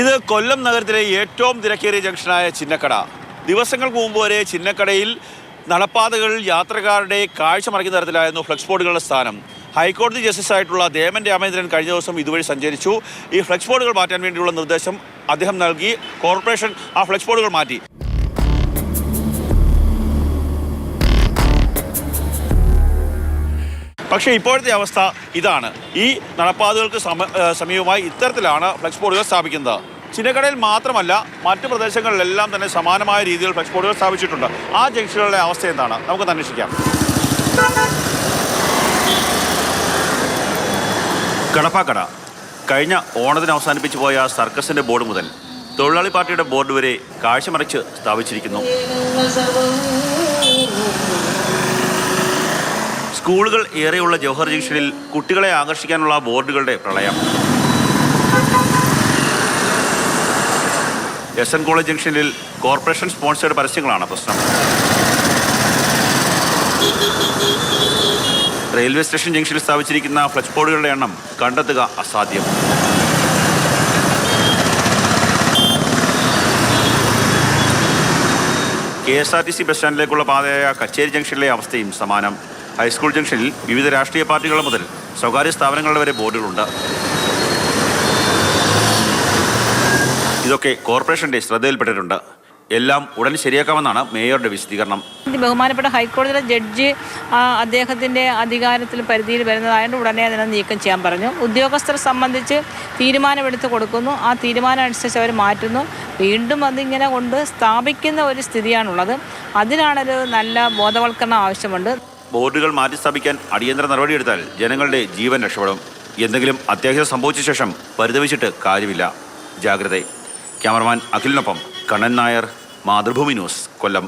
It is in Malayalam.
ഇത് കൊല്ലം നഗരത്തിലെ ഏറ്റവും തിരക്കേറിയ ജംഗ്ഷനായ ചിന്നക്കട. ദിവസങ്ങൾക്ക് മുമ്പ് വരെ ചിന്നക്കടയിൽ നടപ്പാതകളിൽ യാത്രക്കാരുടെ കാഴ്ച മറിക്കുന്ന തരത്തിലായിരുന്നു ഫ്ലക്സ് ബോർഡുകളുടെ സ്ഥാനം. ഹൈക്കോടതി ജസ്റ്റിസ് ആയിട്ടുള്ള ദേവൻ രാമേന്ദ്രൻ കഴിഞ്ഞ ദിവസം ഇതുവഴി സഞ്ചരിച്ചു. ഈ ഫ്ലക്സ് ബോർഡുകൾ മാറ്റാൻ വേണ്ടിയുള്ള നിർദ്ദേശം അദ്ദേഹം നൽകി. കോർപ്പറേഷൻ ആ ഫ്ലക്സ് ബോർഡുകൾ മാറ്റി. പക്ഷേ ഇപ്പോഴത്തെ അവസ്ഥ ഇതാണ്. ഈ നടപ്പാതകൾക്ക് സമ സമീപമായി ഇത്തരത്തിലാണ് ഫ്ലക്സ് ബോർഡുകൾ സ്ഥാപിക്കുന്നത്. ചിന്നക്കടയിൽ മാത്രമല്ല മറ്റു പ്രദേശങ്ങളിലെല്ലാം തന്നെ സമാനമായ രീതിയിൽ ഫ്ലക്സ് ബോർഡുകൾ സ്ഥാപിച്ചിട്ടുണ്ട്. ആ ജംഗ്ഷനുകളുടെ അവസ്ഥ എന്താണ്? നമുക്ക് അന്വേഷിക്കാം. കടപ്പാക്കട. കഴിഞ്ഞ ഓണത്തിന് അവസാനിപ്പിച്ചു പോയ സർക്കസിന്റെ ബോർഡ് മുതൽ തൊഴിലാളി പാർട്ടിയുടെ ബോർഡ് വരെ കാഴ്ചമറിച്ച് സ്ഥാപിച്ചിരിക്കുന്നു. സ്കൂളുകൾ ഏറെയുള്ള ജവഹർ ജംഗ്ഷനിൽ കുട്ടികളെ ആകർഷിക്കാനുള്ള ബോർഡുകളുടെ പ്രളയം. എസ് എൻ കോളേജ് ജംഗ്ഷനിൽ കോർപ്പറേഷൻ സ്പോൺസേഡ് പരസ്യങ്ങളാണ് പ്രശ്നം. റെയിൽവേ സ്റ്റേഷൻ ജംഗ്ഷനിൽ സ്ഥാപിച്ചിരിക്കുന്ന ഫ്ലക്സ് ബോർഡുകളുടെ എണ്ണം കണ്ടെത്തുക അസാധ്യം. K S R T C bus സ്റ്റാൻഡിലേക്കുള്ള പാതയായ കച്ചേരി ജംഗ്ഷനിലെ അവസ്ഥയും സമാനം. ഹൈസ്കൂൾ ജംഗ്ഷനിൽ വിവിധ രാഷ്ട്രീയ പാർട്ടികൾ മുതൽ സ്വകാര്യ സ്ഥാപനങ്ങളുടെ വരെ ബോർഡുകളുണ്ട്. ഇതൊക്കെ കോർപ്പറേഷന്റെ ശ്രദ്ധയിൽപ്പെട്ടിട്ടുണ്ട്. എല്ലാം ഉടൻ ശരിയാക്കാമെന്നാണ് മേയറുടെ വിശദീകരണം. ബഹുമാനപ്പെട്ട ഹൈക്കോടതിയിലെ ജഡ്ജ് അദ്ദേഹത്തിന്റെ അധികാരത്തിൽ പരിധിയിൽ വരുന്നതായതുകൊണ്ട് ഉടനെ അതിനെ നീക്കം ചെയ്യാൻ പറഞ്ഞു. ഉദ്യോഗസ്ഥരെ സംബന്ധിച്ച് തീരുമാനമെടുത്ത് കൊടുക്കുന്നു. ആ തീരുമാനം അനുസരിച്ച് അവർ മാറ്റുന്നു. വീണ്ടും അതിങ്ങനെ കൊണ്ട് സ്ഥാപിക്കുന്ന ഒരു സ്ഥിതിയാണുള്ളത്. അതിനാണൊരു നല്ല ബോധവൽക്കരണം ആവശ്യമുണ്ട്. ബോർഡുകൾ മാറ്റിസ്ഥാപിക്കാൻ അടിയന്തര നടപടിയെടുത്താൽ ജനങ്ങളുടെ ജീവൻ രക്ഷപ്പെടും. എന്തെങ്കിലും അത്യാഹിതം സംഭവിച്ച ശേഷം പരിതപിച്ചിട്ട് കാര്യമില്ല. ജാഗ്രത. ക്യാമറമാൻ അഖിലിനൊപ്പം കണ്ണൻ നായർ മാതൃഭൂമി ന്യൂസ് കൊല്ലം.